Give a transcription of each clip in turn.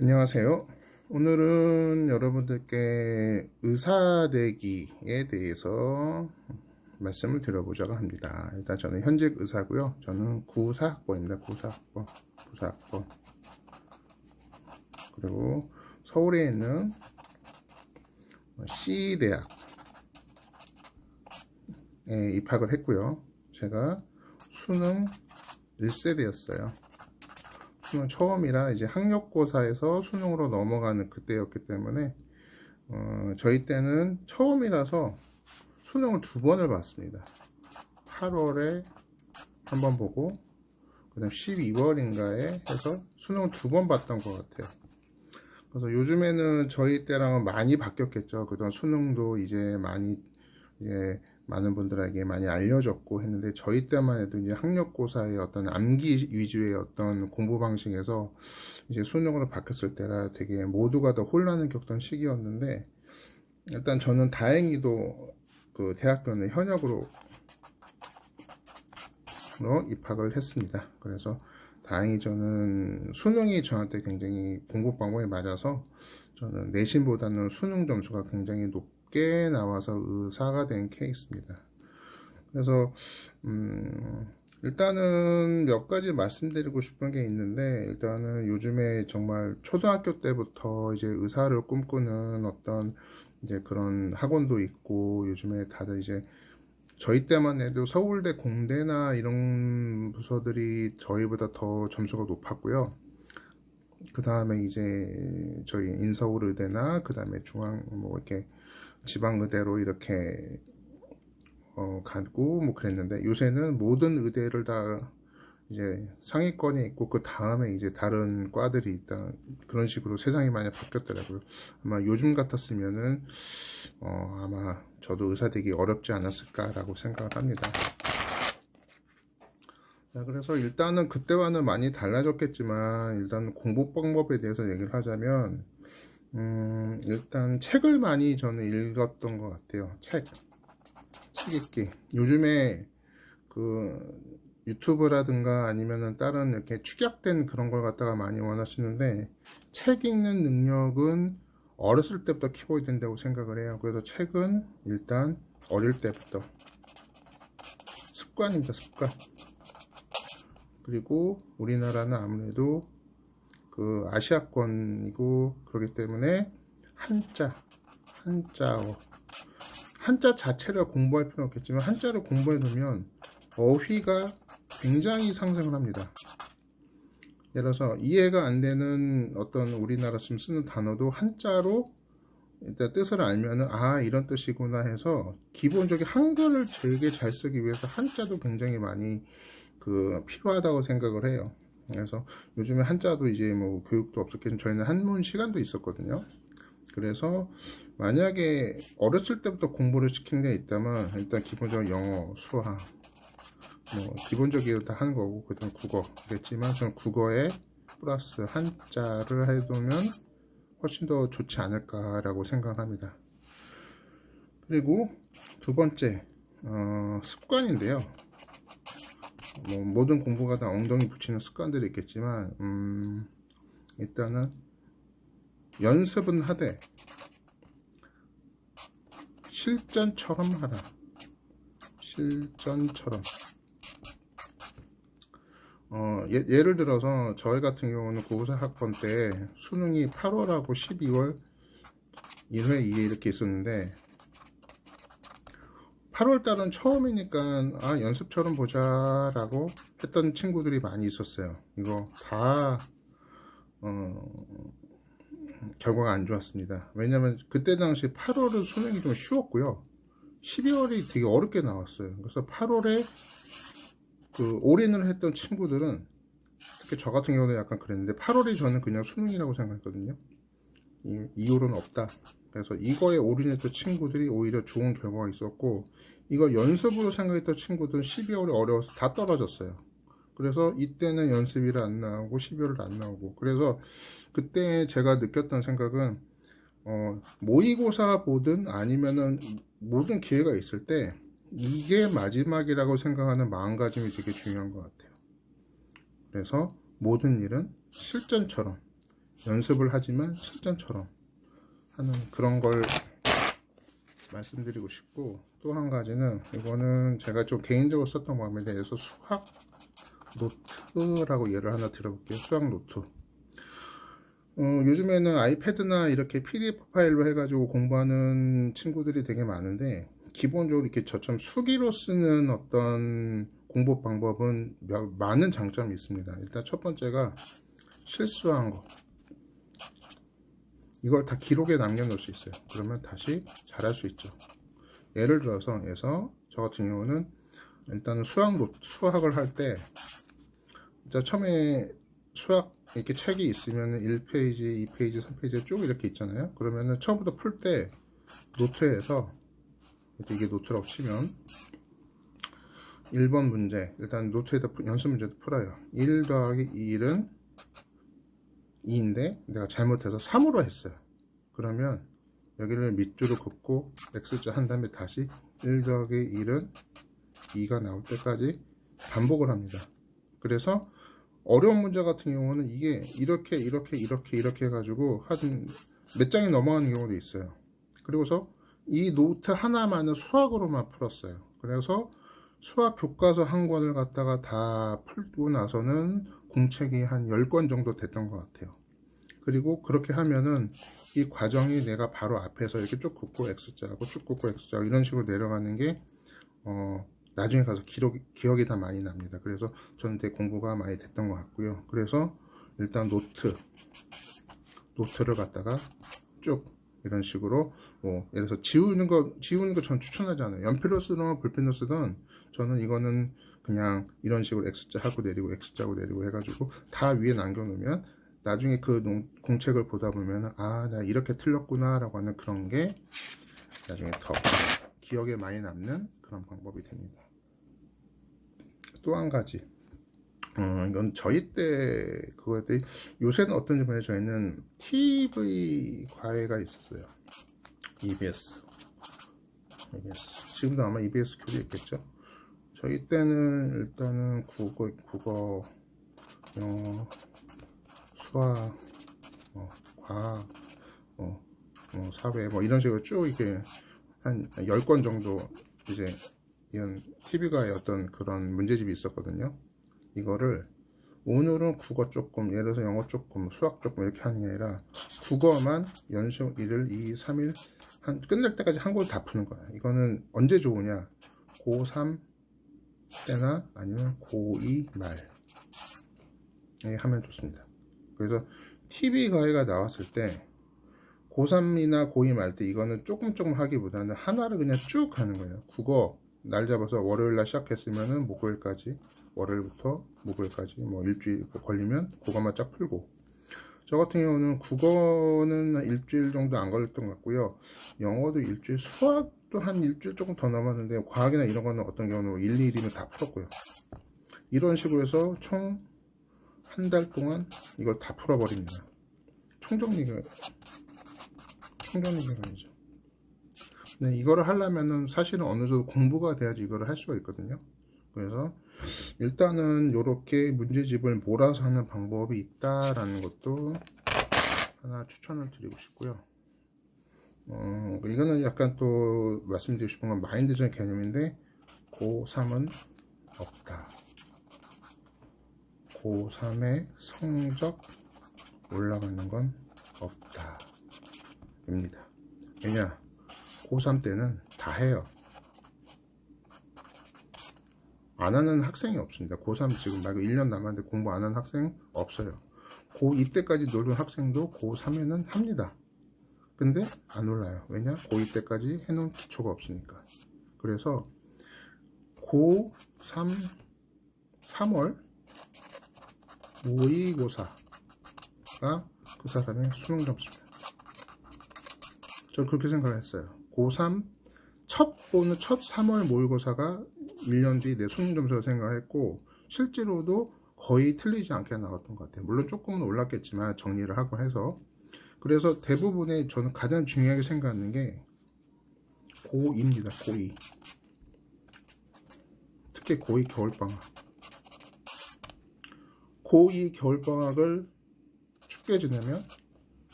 안녕하세요. 오늘은 여러분들께 의사되기에 대해서 말씀을 드려보자고 합니다. 일단 저는 현직 의사고요. 저는 구사학번입니다. 구사학번, 구사학번. 그리고 서울에 있는 C대학에 입학을 했고요. 제가 수능 1세대였어요. 수능 처음이라 이제 학력고사에서 수능으로 넘어가는 그때였기 때문에 어, 저희 때는 처음이라서 수능을 두 번을 봤습니다. 8월에 한 번 보고 그 다음 12월인가에 해서 수능을 두 번 봤던 것 같아요. 그래서 요즘에는 저희 때랑은 많이 바뀌었겠죠. 그동안 수능도 이제 많이 이제 많은 분들에게 많이 알려졌고 했는데 저희 때만 해도 이제 학력고사의 어떤 암기 위주의 어떤 공부 방식에서 이제 수능으로 바뀌었을 때라 되게 모두가 다 혼란을 겪던 시기였는데 일단 저는 다행히도 그 대학교는 현역으로 입학을 했습니다. 그래서 다행히 저는 수능이 저한테 굉장히 공부 방법에 맞아서 저는 내신보다는 수능 점수가 굉장히 높 게 나와서 의사가 된 케이스입니다. 그래서 음 일단은 몇 가지 말씀드리고 싶은 게 있는데 일단은 요즘에 정말 초등학교 때부터 이제 의사를 꿈꾸는 어떤 이제 그런 학원도 있고 요즘에 다들 이제 저희 때만 해도 서울대 공대나 이런 부서들이 저희보다 더 점수가 높았고요. 그 다음에 이제 저희 인서울 의대나 그 다음에 중앙 뭐 이렇게 지방 의대로 이렇게 어 가고 뭐 그랬는데 요새는 모든 의대를 다 이제 상위권에 있고 그 다음에 이제 다른 과들이 있다 그런 식으로 세상이 많이 바뀌었더라고요. 아마 요즘 같았으면은 어 아마 저도 의사 되기 어렵지 않았을까라고 생각을 합니다. 자, 그래서 일단은 그때와는 많이 달라졌겠지만 일단 공부 방법에 대해서 얘기를 하자면 음, 일단 책을 많이 저는 읽었던 것 같아요. 책, 책 읽기. 요즘에 그 유튜브라든가 아니면은 다른 이렇게 축약된 그런 걸 갖다가 많이 원하시는데 책 읽는 능력은 어렸을 때부터 키워야 된다고 생각을 해요. 그래서 책은 일단 어릴 때부터 습관입니다. 습관. 그리고 우리나라는 아무래도 그 아시아권이고 그렇기 때문에 한자, 한자어, 한자 자체를 공부할 필요는 없겠지만 한자를 공부해 두면 어휘가 굉장히 상승을 합니다. 예를 들어서 이해가 안 되는 어떤 우리나라 지금 쓰는 단어도 한자로 일단 뜻을 알면은 아 이런 뜻이구나 해서 기본적인 한글을 되게 잘 쓰기 위해서 한자도 굉장히 많이 그 필요하다고 생각을 해요. 그래서 요즘에 한자도 이제 뭐 교육도 없었겠지만 저희는 한문 시간도 있었거든요. 그래서 만약에 어렸을 때부터 공부를 시킨 게 있다면 일단 기본적으로 영어, 수학 뭐 기본적으로 다 하는 거고 그다음 국어겠지만 저는 국어에 플러스 한자를 해두면 훨씬 더 좋지 않을까라고 생각합니다. 그리고 두 번째 어, 습관인데요. 뭐 모든 공부가 다 엉덩이 붙이는 습관들이 있겠지만 음, 일단은 연습은 하되 실전처럼 하라. 실전처럼. 어, 예, 를 들어서 저희 같은 경우는 고사 학번 때 수능이 8월하고 12월 1회 2회 이렇게 있었는데 8월 달은 처음이니까 아 연습처럼 보자 라고 했던 친구들이 많이 있었어요. 이거 다 어, 결과가 안 좋았습니다. 왜냐면 그때 당시 8월은 수능이 좀 쉬웠고요. 12월이 되게 어렵게 나왔어요. 그래서 8월에 그 올인을 했던 친구들은 특히 저 같은 경우는 약간 그랬는데 8월이 저는 그냥 수능이라고 생각했거든요. 이후로는 없다. 그래서 이거에 올인했던 친구들이 오히려 좋은 결과가 있었고 이거 연습으로 생각했던 친구들은 12월에 어려워서 다 떨어졌어요. 그래서 이때는 연습일을 안 나오고 12월을 안 나오고 그래서 그때 제가 느꼈던 생각은 어, 모의고사 보든 아니면은 모든 기회가 있을 때 이게 마지막이라고 생각하는 마음가짐이 되게 중요한 것 같아요. 그래서 모든 일은 실전처럼 연습을 하지만 실전처럼 하는 그런 걸 말씀드리고 싶고 또 한 가지는 이거는 제가 좀 개인적으로 썼던 마음에 대해서 수학 노트라고 예를 하나 들어볼게요. 수학 노트. 어, 요즘에는 아이패드나 이렇게 PDF 파일로 해가지고 공부하는 친구들이 되게 많은데 기본적으로 이렇게 저처럼 수기로 쓰는 어떤 공부 방법은 몇- 많은 장점이 있습니다. 일단 첫 번째가 실수한 거. 이걸 다 기록에 남겨놓을 수 있어요. 그러면 다시 잘할 수 있죠. 예를 들어서 해서 저 같은 경우는 일단은 수학 노- 수학을 할 때 처음에 수학 이렇게 책이 있으면 1페이지, 2페이지, 3페이지 쭉 이렇게 있잖아요. 그러면은 처음부터 풀 때 노트에서 이게 노트라고 치면 1번 문제 일단 노트에다 푸- 연습 문제도 풀어요. 1 더하기 1은 2인데 내가 잘못해서 3으로 했어요. 그러면 여기를 밑줄을 긋고 X자 한 다음에 다시 1 더하기 1은 2가 나올 때까지 반복을 합니다. 그래서 어려운 문제 같은 경우는 이게 이렇게 이렇게 이렇게 이렇게 해가지고 한 몇 장이 넘어가는 경우도 있어요. 그리고서 이 노트 하나만을 수학으로만 풀었어요. 그래서 수학 교과서 한 권을 갖다가 다 풀고 나서는 공책이 한 10권 정도 됐던 것 같아요. 그리고 그렇게 하면은 이 과정이 내가 바로 앞에서 이렇게 쭉 긋고 X자하고 쭉 긋고 X자하고 이런 식으로 내려가는 게, 어, 나중에 가서 기록, 기억이 다 많이 납니다. 그래서 저는 되게 공부가 많이 됐던 것 같고요. 그래서 일단 노트, 노트를 갖다가 쭉 이런 식으로 뭐 예를 들어서 지우는 거 지우는 거 전 추천하지 않아요. 연필로 쓰든 볼펜으로 쓰든 저는 이거는 그냥 이런 식으로 X자 하고 내리고 X자 하고 내리고 해가지고 다 위에 남겨놓으면 나중에 그 농- 공책을 보다 보면 아 나 이렇게 틀렸구나 라고 하는 그런 게 나중에 더 기억에 많이 남는 그런 방법이 됩니다. 또 한 가지 어, 이건 저희 때 그거였더니 요새는 어떤지 모르겠는데 저희는 TV 과외가 있었어요. EBS. EBS. 지금도 아마 EBS 교재 있겠죠? 저희 때는 일단은 국어, 국어, 영어, 수학, 뭐, 과학, 뭐, 뭐, 사회, 뭐, 이런 식으로 쭉 이렇게 한 10권 정도 이제 이런 TV가의 어떤 그런 문제집이 있었거든요. 이거를 오늘은 국어 조금, 예를 들어서 영어 조금, 수학 조금 이렇게 하는 게 아니라 국어만 연속 1일, 2, 3일, 한, 끝날 때까지 한권다 푸는 거야. 이거는 언제 좋으냐? 고3 때나 아니면 고2 말. 에 하면 좋습니다. 그래서 TV 과외가 나왔을 때 고3이나 고2 말 때 이거는 조금 조금 하기보다는 하나를 그냥 쭉 하는 거예요. 국어 날 잡아서 월요일 날 시작했으면은 목요일까지 월요일부터 목요일까지 뭐 일주일 걸리면 그것만 쫙 풀고 저 같은 경우는 국어는 한 일주일 정도 안 걸렸던 것 같고요. 영어도 일주일, 수학도 한 일주일 조금 더 남았는데 과학이나 이런 거는 어떤 경우는 1, 2일이면 다 풀었고요. 이런 식으로 해서 총 한 달 동안 이걸 다 풀어버립니다. 총정리가 총정리 기간이죠. 네, 이거를 하려면은 사실은 어느 정도 공부가 돼야지 이거를 할 수가 있거든요. 그래서 일단은 이렇게 문제집을 몰아서 하는 방법이 있다라는 것도 하나 추천을 드리고 싶고요. 어, 이거는 약간 또 말씀드리고 싶은 건 마인드적 개념인데 고3은 없다. 고3의 성적 올라가는 건 없다. 입니다. 왜냐? 고3 때는 다 해요. 안 하는 학생이 없습니다. 고3 지금 말고 1년 남았는데 공부 안 하는 학생 없어요. 고2 때까지 놀던 학생도 고3에는 합니다. 근데 안 올라요. 왜냐? 고2 때까지 해놓은 기초가 없으니까. 그래서 고3, 3월 모의고사가 그 사람의 수능 점수입니다. 저 그렇게 생각을 했어요. 고3 첫 보는 첫 3월 모의고사가 1년 뒤 내 수능 점수로 생각했고 실제로도 거의 틀리지 않게 나왔던 것 같아요. 물론 조금은 올랐겠지만 정리를 하고 해서 그래서 대부분의 저는 가장 중요하게 생각하는 게 고2입니다. 고2 특히 고2 겨울방학 고2 겨울방학을 춥게 지내면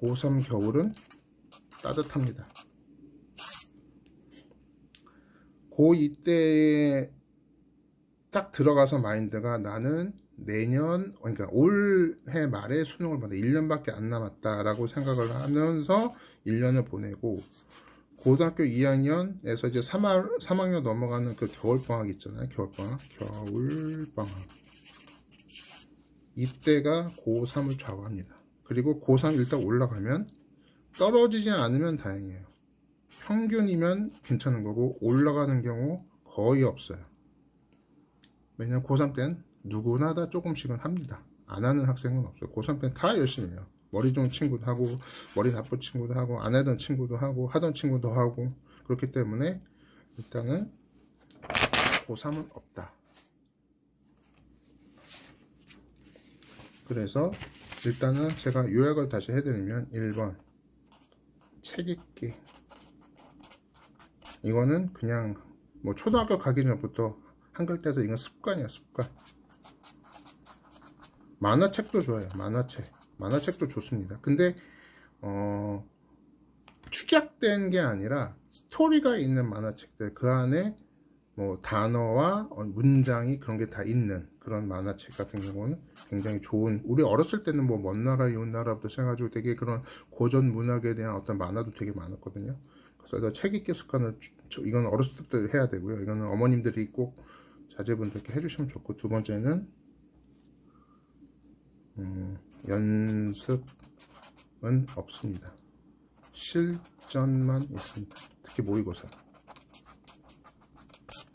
고3 겨울은 따뜻합니다. 고2 때에 딱 들어가서 마인드가 나는 내년, 그러니까 올해 말에 수능을 받아 1년밖에 안 남았다라고 생각을 하면서 1년을 보내고 고등학교 2학년에서 이제 3학, 3학년 넘어가는 그 겨울방학 있잖아요. 겨울방학. 겨울방학. 이때가 고3을 좌우합니다. 그리고 고3 일단 올라가면 떨어지지 않으면 다행이에요. 평균이면 괜찮은 거고 올라가는 경우 거의 없어요. 왜냐면 고3 때는 누구나 다 조금씩은 합니다. 안 하는 학생은 없어요. 고3 때는 다 열심히 해요. 머리 좋은 친구도 하고 머리 나쁜 친구도 하고 안 하던 친구도 하고 하던 친구도 하고 그렇기 때문에 일단은 고3은 없다. 그래서 일단은 제가 요약을 다시 해드리면 1번 책 읽기 이거는 그냥 뭐 초등학교 가기 전부터 한글 때서 이건 습관이야 습관. 만화책도 좋아요 만화책. 만화책도 좋습니다. 근데 어 축약된 게 아니라 스토리가 있는 만화책들 그 안에 뭐 단어와 어, 문장이 그런 게 다 있는 그런 만화책 같은 경우는 굉장히 좋은 우리 어렸을 때는 뭐 먼 나라 이웃 나라부터 시작해가지고 되게 그런 고전 문학에 대한 어떤 만화도 되게 많았거든요 그래서 책 읽기 습관을 이건 어렸을 때부터 해야 되고요. 이거는 어머님들이 꼭 자제분들께 해주시면 좋고 두 번째는 음, 연습은 없습니다. 실전만 있습니다. 특히 모의고사.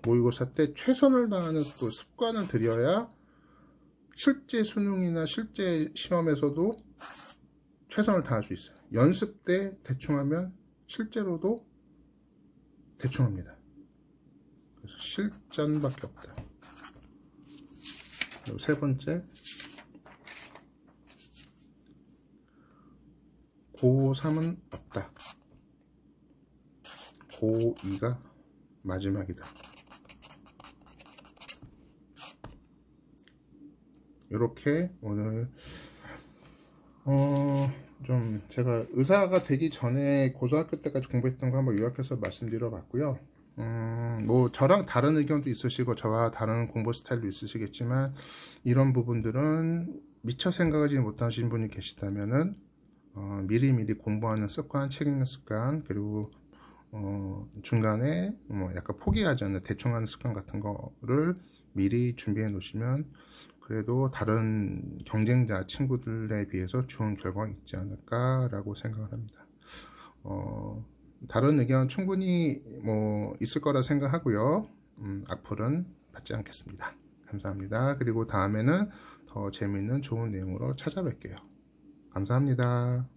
모의고사 때 최선을 다하는 또 습관을 들여야 실제 수능이나 실제 시험에서도 최선을 다할 수 있어요. 연습 때 대충 하면 실제로도 대충 합니다. 그래서 실전밖에 없다. 그리고 세 번째, 고3은 없다. 고2가 마지막이다. 이렇게 오늘 어 좀 제가 의사가 되기 전에 고등학교 때까지 공부했던 거 한번 요약해서 말씀드려 봤고요. 음, 뭐 저랑 다른 의견도 있으시고 저와 다른 공부 스타일도 있으시겠지만 이런 부분들은 미처 생각하지 못하신 분이 계시다면은 어, 미리미리 공부하는 습관, 책 읽는 습관, 그리고 어, 중간에 뭐 약간 포기하지 않는 대충 하는 습관 같은 거를 미리 준비해 놓으시면 그래도 다른 경쟁자 친구들에 비해서 좋은 결과가 있지 않을까라고 생각을 합니다. 어, 다른 의견 충분히 뭐 있을 거라 생각하고요. 음, 악플은 받지 않겠습니다. 감사합니다. 그리고 다음에는 더 재미있는 좋은 내용으로 찾아뵐게요. 감사합니다.